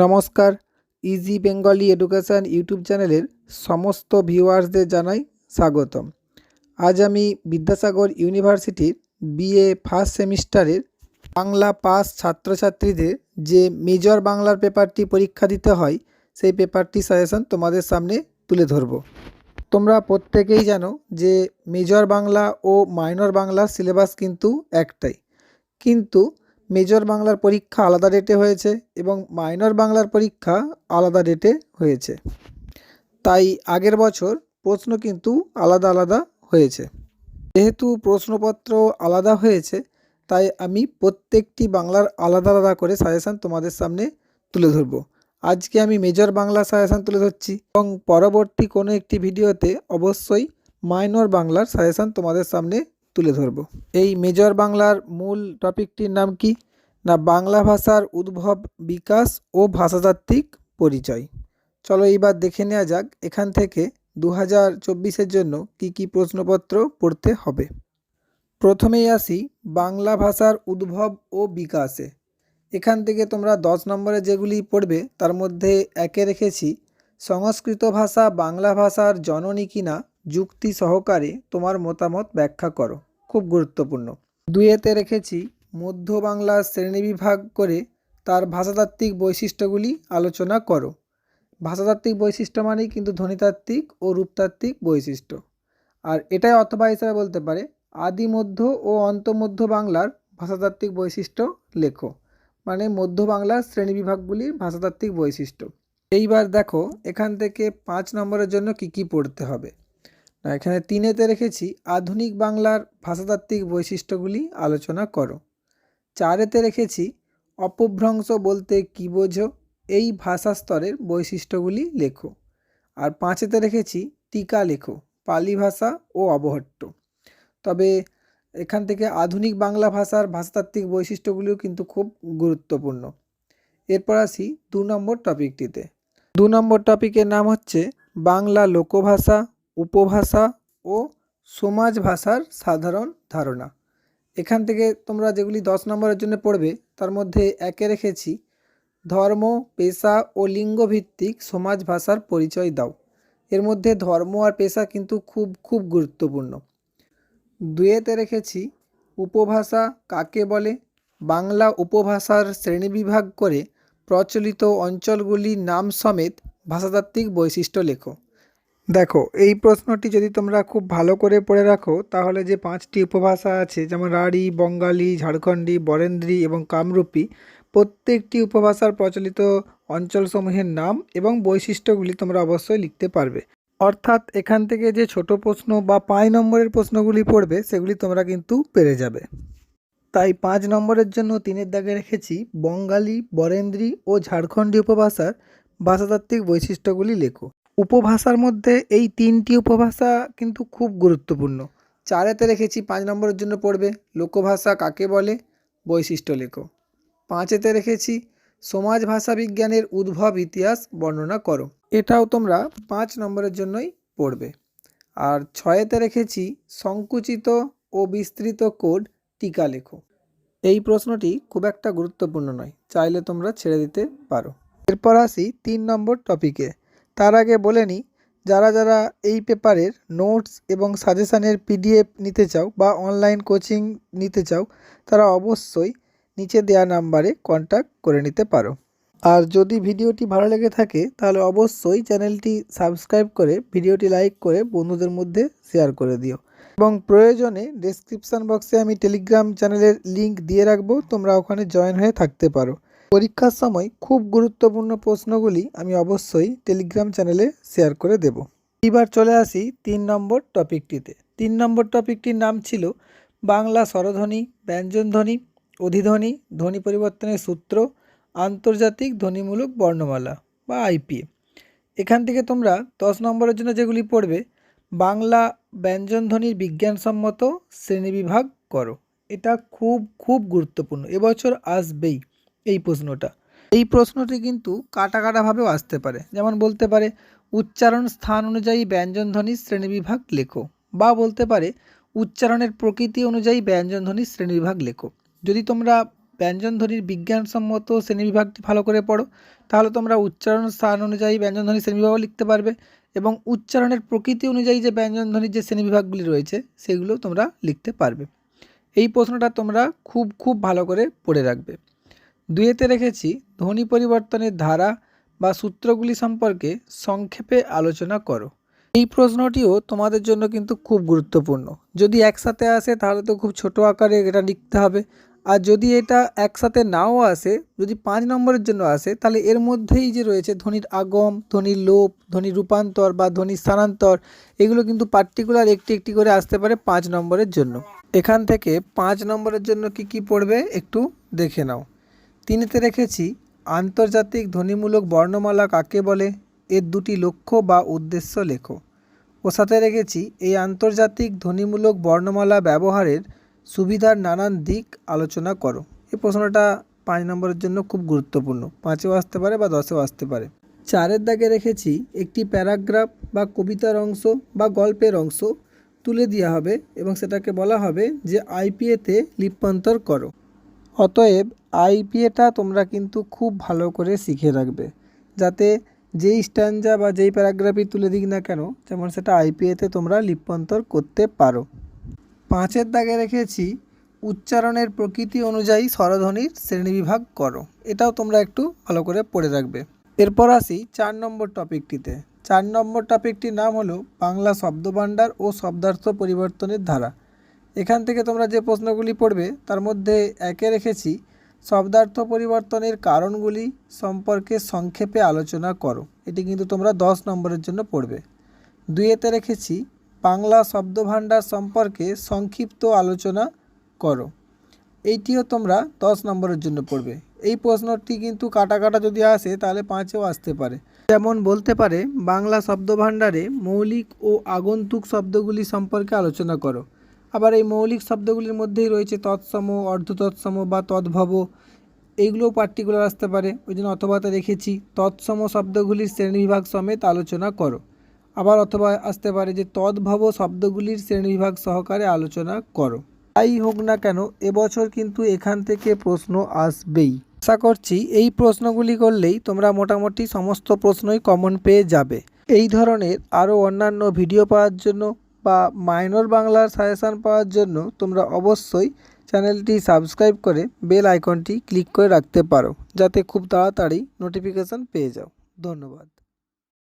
নমস্কার easy Bengali education YouTube চ্যানেলের সমস্ত ভিউয়ার্সদের জানাই স্বাগতম। আজ আমি বিদ্যাসাগর ইউনিভার্সিটির বিএ ফার্স্ট সেমিস্টারের বাংলা পাস ছাত্রছাত্রীদের যে মেজর বাংলার পেপারটি পরীক্ষা দিতে হয়, সেই পেপারটি সাজেশন তোমাদের সামনে তুলে ধরব। তোমরা প্রত্যেকেই জানো যে মেজর বাংলা ও মাইনর বাংলার সিলেবাস কিন্তু একটাই। কিন্তু মেজর বাংলার পরীক্ষা আলাদা ডেটে হয়েছে এবং মাইনর বাংলার পরীক্ষা আলাদা ডেটে হয়েছে। তাই আগের বছর প্রশ্ন কিন্তু আলাদা আলাদা হয়েছে। যেহেতু প্রশ্নপত্র আলাদা হয়েছে, তাই আমি প্রত্যেকটি বাংলার আলাদা আলাদা করে সাজেশান তোমাদের সামনে তুলে ধরব। আজকে আমি মেজর বাংলা সাজেশান তুলে ধরছি এবং পরবর্তী কোনো একটি ভিডিওতে অবশ্যই মাইনর বাংলার সাজেশান তোমাদের সামনে তুলে ধরব। এই মেজর বাংলার মূল টপিকটির নাম কি? না বাংলা ভাষার উদ্ভব, বিকাশ ও ভাষাতাত্ত্বিক পরিচয়। চলো এইবার দেখে নেওয়া যাক এখান থেকে দু হাজার চব্বিশের জন্য কি কি প্রশ্নপত্র পড়তে হবে। প্রথমেই আসি বাংলা ভাষার উদ্ভব ও বিকাশে। এখান থেকে তোমরা দশ নম্বরে যেগুলি পড়বে, তার মধ্যে একে রেখেছি, সংস্কৃত ভাষা বাংলা ভাষার জননী কিনা যুক্তি সহকারে তোমার মতামত ব্যাখ্যা করো। খুব গুরুত্বপূর্ণ। দুইয়েতে রেখেছি মধ্য বাংলার শ্রেণীবিভাগ করে তার ভাষাতাত্ত্বিক বৈশিষ্ট্যগুলি আলোচনা করো। ভাষাতাত্ত্বিক বৈশিষ্ট্য মানেই কিন্তু ধ্বনিতাত্ত্বিক ও রূপতাত্ত্বিক বৈশিষ্ট্য। আর এটাই অথবা হিসাবে বলতে পারে আদি মধ্য ও অন্তমধ্য বাংলার ভাষাতাত্ত্বিক বৈশিষ্ট্য লেখো। মানে মধ্য বাংলার শ্রেণীবিভাগগুলির ভাষাতাত্ত্বিক বৈশিষ্ট্য। এইবার দেখো এখান থেকে পাঁচ নম্বরের জন্য কি কি পড়তে হবে। এখানে তিনেতে রেখেছি আধুনিক বাংলার ভাষাতাত্ত্বিক বৈশিষ্ট্যগুলি আলোচনা করো। চারেতে রেখেছি, অপভ্রংশ বলতে কী বোঝো? এই ভাষা স্তরের বৈশিষ্ট্যগুলি লেখো। আর পাঁচেতে রেখেছি, টিকা লেখো, পালি ভাষা ও অবহট্ট। তবে এখান থেকে আধুনিক বাংলা ভাষার ভাষাতাত্ত্বিক বৈশিষ্ট্যগুলিও কিন্তু খুব গুরুত্বপূর্ণ। এরপর আসি দু নম্বর টপিকটিতে। দু নম্বর টপিকের নাম হচ্ছে বাংলা লোকভাষা, উপভাষা ও সমাজ ভাষার সাধারণ ধারণা। এখান থেকে তোমরা যেগুলি দশ নম্বরের জন্য পড়বে, তার মধ্যে একে রেখেছি, ধর্ম, পেশা ও লিঙ্গভিত্তিক সমাজ ভাষার পরিচয় দাও। এর মধ্যে ধর্ম আর পেশা কিন্তু খুব খুব গুরুত্বপূর্ণ। দুয়েতে রেখেছি, উপভাষা কাকে বলে? বাংলা উপভাষার শ্রেণীবিভাগ করে প্রচলিত অঞ্চলগুলির নাম সমেত ভাষাতাত্ত্বিক বৈশিষ্ট্য লেখো। দেখো, এই প্রশ্নটি যদি তোমরা খুব ভালো করে পড়ে রাখো, তাহলে যে পাঁচটি উপভাষা আছে, যেমন রাঢ়ী, বঙ্গালী, ঝাড়খণ্ডী, বরেন্দ্রী এবং কামরূপী, প্রত্যেকটি উপভাষার প্রচলিত অঞ্চলসমূহের নাম এবং বৈশিষ্ট্যগুলি তোমরা অবশ্যই লিখতে পারবে। অর্থাৎ এখান থেকে যে ছোট প্রশ্ন বা পাঁচ নম্বরের প্রশ্নগুলি পড়বে, সেগুলি তোমরা কিন্তু পেরে যাবে। তাই পাঁচ নম্বরের জন্য তিনের দাগে রেখেছি, বঙ্গালী, বরেন্দ্রী ও ঝাড়খণ্ডী উপভাষার ভাষাতাত্ত্বিক বৈশিষ্ট্যগুলি লেখো। উপভাষার মধ্যে এই তিনটি উপভাষা কিন্তু খুব গুরুত্বপূর্ণ। চারেতে রেখেছি পাঁচ নম্বরের জন্য পড়বে লোকভাষা কাকে বলে? বৈশিষ্ট্য লেখো। পাঁচেতে রেখেছি সমাজ ভাষা বিজ্ঞানের উদ্ভব ইতিহাস বর্ণনা করো। এটাও তোমরা পাঁচ নম্বরের জন্যই পড়বে। আর ছয়েতে রেখেছি সংকুচিত ও বিস্তৃত কোড টিকা লেখো। এই প্রশ্নটি খুব একটা গুরুত্বপূর্ণ নয়, চাইলে তোমরা ছেড়ে দিতে পারো। এরপর আসি তিন নম্বর টপিকে। তার আগে বলে নিই যারা যারা এই পেপারের নোটস এবং সাজেশানের পিডিএফ নিতে চাও বা অনলাইন কোচিং নিতে চাও, তারা অবশ্যই নিচে দেওয়া নাম্বারে কন্ট্যাক্ট করে নিতে পারো। আর যদি ভিডিওটি ভালো লেগে থাকে, তাহলে অবশ্যই চ্যানেলটি সাবস্ক্রাইব করে ভিডিওটি লাইক করে বন্ধুদের মধ্যে শেয়ার করে দিও। এবং প্রয়োজনে ডেসক্রিপশান বক্সে আমি টেলিগ্রাম চ্যানেলের লিংক দিয়ে রাখব, তোমরা ওখানে জয়েন হয়ে থাকতে পারো। পরীক্ষার সময় খুব গুরুত্বপূর্ণ প্রশ্নগুলি আমি অবশ্যই টেলিগ্রাম চ্যানেলে শেয়ার করে দেব। এবার চলে আসি তিন নম্বর টপিকটিতে। তিন নম্বর টপিকটির নাম ছিল বাংলা স্বরধ্বনি ব্যঞ্জনধ্বনি অধিধ্বনি, ধ্বনি পরিবর্তনের সূত্র, আন্তর্জাতিক ধ্বনিমূলক বর্ণমালা বা আইপিএ এখান থেকে তোমরা দশ নম্বরের জন্য যেগুলি পড়বে, বাংলা ব্যঞ্জনধ্বনির বিজ্ঞানসম্মত শ্রেণীবিভাগ করো। এটা খুব খুব গুরুত্বপূর্ণ। এবছর আসবেই। এই প্রশ্নটা। এই প্রশ্নটি কিন্তু কাটা কাটাভাবেও আসতে পারে। যেমন বলতে পারে, উচ্চারণ স্থান অনুযায়ী ব্যঞ্জনধ্বনির শ্রেণীবিভাগ লেখো। বা বলতে পারে, উচ্চারণের প্রকৃতি অনুযায়ী ব্যঞ্জনধ্বনির শ্রেণীবিভাগ লেখো। যদি তোমরা ব্যঞ্জনধ্বনির বিজ্ঞানসম্মত শ্রেণীবিভাগটি ভালো করে পড়ো, তাহলে তোমরা উচ্চারণ স্থান অনুযায়ী ব্যঞ্জনধ্বনির শ্রেণীবিভাগও লিখতে পারবে এবং উচ্চারণের প্রকৃতি অনুযায়ী যে ব্যঞ্জনধ্বনির যে শ্রেণীবিভাগগুলি রয়েছে, সেগুলো তোমরা লিখতে পারবে। এই প্রশ্নটা তোমরা খুব খুব ভালো করে পড়ে রাখবে। দুইয়েতে রেখেছি ধ্বনি পরিবর্তনের ধারা বা সূত্রগুলি সম্পর্কে সংক্ষেপে আলোচনা করো। এই প্রশ্নটিও তোমাদের জন্য কিন্তু খুব গুরুত্বপূর্ণ। যদি একসাথে আসে, তাহলে তো খুব ছোট আকারে এটা লিখতে হবে। আর যদি এটা একসাথে নাও আসে, যদি পাঁচ নম্বরের জন্য আসে, তাহলে এর মধ্যেই যে রয়েছে ধ্বনির আগম, ধ্বনির লোপ, ধ্বনির রূপান্তর বা ধ্বনির স্থানান্তর, এগুলো কিন্তু পার্টিকুলার একটি একটি করে আসতে পারে পাঁচ নম্বরের জন্য। এখান থেকে পাঁচ নম্বরের জন্য কি কি পড়বে, একটু দেখে নাও। তিনেতে রেখেছি, আন্তর্জাতিক ধ্বনিমূলক বর্ণমালা কাকে বলে, এর দুটি লক্ষ্য বা উদ্দেশ্য লেখো। ও সাথে রেখেছি, এই আন্তর্জাতিক ধ্বনিমূলক বর্ণমালা ব্যবহারের সুবিধার নানান দিক আলোচনা করো। এই প্রশ্নটা পাঁচ নম্বরের জন্য খুব গুরুত্বপূর্ণ। পাঁচেও আসতে পারে বা দশেও আসতে পারে। চারের দাগে রেখেছি, একটি প্যারাগ্রাফ বা কবিতার অংশ বা গল্পের অংশ তুলে দেওয়া হবে এবং সেটাকে বলা হবে যে আইপিএতে লিপ্যান্তর করো। অতএব আইপিএটা তোমরা কিন্তু খুব ভালো করে শিখে রাখবে। যাতে যেই স্ট্যান্ডা বা যেই প্যারাগ্রাফই তুলে দিক না কেন, যেমন সেটা আইপিএতে তোমরা লিপ্যান্তর করতে পারো। পাঁচের দাগে রেখেছি, উচ্চারণের প্রকৃতি অনুযায়ী স্বরধ্বনির শ্রেণীবিভাগ করো। এটাও তোমরা একটু ভালো করে পড়ে রাখবে। এরপর আসি চার নম্বর টপিকটিতে। চার নম্বর টপিকটির নাম হলো বাংলা শব্দভাণ্ডার ও শব্দার্থ পরিবর্তনের ধারা। এখান থেকে তোমরা যে প্রশ্নগুলি পড়বে, তার মধ্যে একে রেখেছি শব্দার্থ পরিবর্তনের কারণগুলি সম্পর্কে সংক্ষেপে আলোচনা করো। এটি কিন্তু তোমরা দশ নম্বরের জন্য পড়বে। দুইয়েতে রেখেছি, বাংলা শব্দভাণ্ডার সম্পর্কে সংক্ষিপ্ত আলোচনা করো। এইটিও তোমরা দশ নম্বরের জন্য পড়বে। এই প্রশ্নটি কিন্তু কাটা কাটা যদি আসে, তাহলে পাঁচেও আসতে পারে। যেমন বলতে পারে, বাংলা শব্দভাণ্ডারে মৌলিক ও আগন্তুক শব্দগুলি সম্পর্কে আলোচনা করো। আবার এই মৌলিক শব্দগুলির মধ্যেই রয়েছে তৎসম, অর্ধতৎসম বা তদ্ভব। এইগুলোও পার্টিকুলার আসতে পারে। ওই জন্য অথবাতে রেখেছি তৎসম শব্দগুলির শ্রেণীবিভাগ সমেত আলোচনা করো। আবার অথবা আসতে পারে যে তদ্ভব শব্দগুলির শ্রেণীবিভাগ সহকারে আলোচনা করো। তাই হোক না কেন এবছর কিন্তু এখান থেকে প্রশ্ন আসবেই। আশা করছি এই প্রশ্নগুলি করলেই তোমরা মোটামুটি সমস্ত প্রশ্নই কমন পেয়ে যাবে। এই ধরনের আরও অন্যান্য ভিডিও পাওয়ার জন্য বা মাইনর বাংলার সাজেশান পাওয়ার জন্য তোমরা অবশ্যই চ্যানেলটি সাবস্ক্রাইব করে বেল আইকনটি ক্লিক করে রাখতে পারো, যাতে খুব তাড়াতাড়ি নোটিফিকেশান পেয়ে যাও। ধন্যবাদ।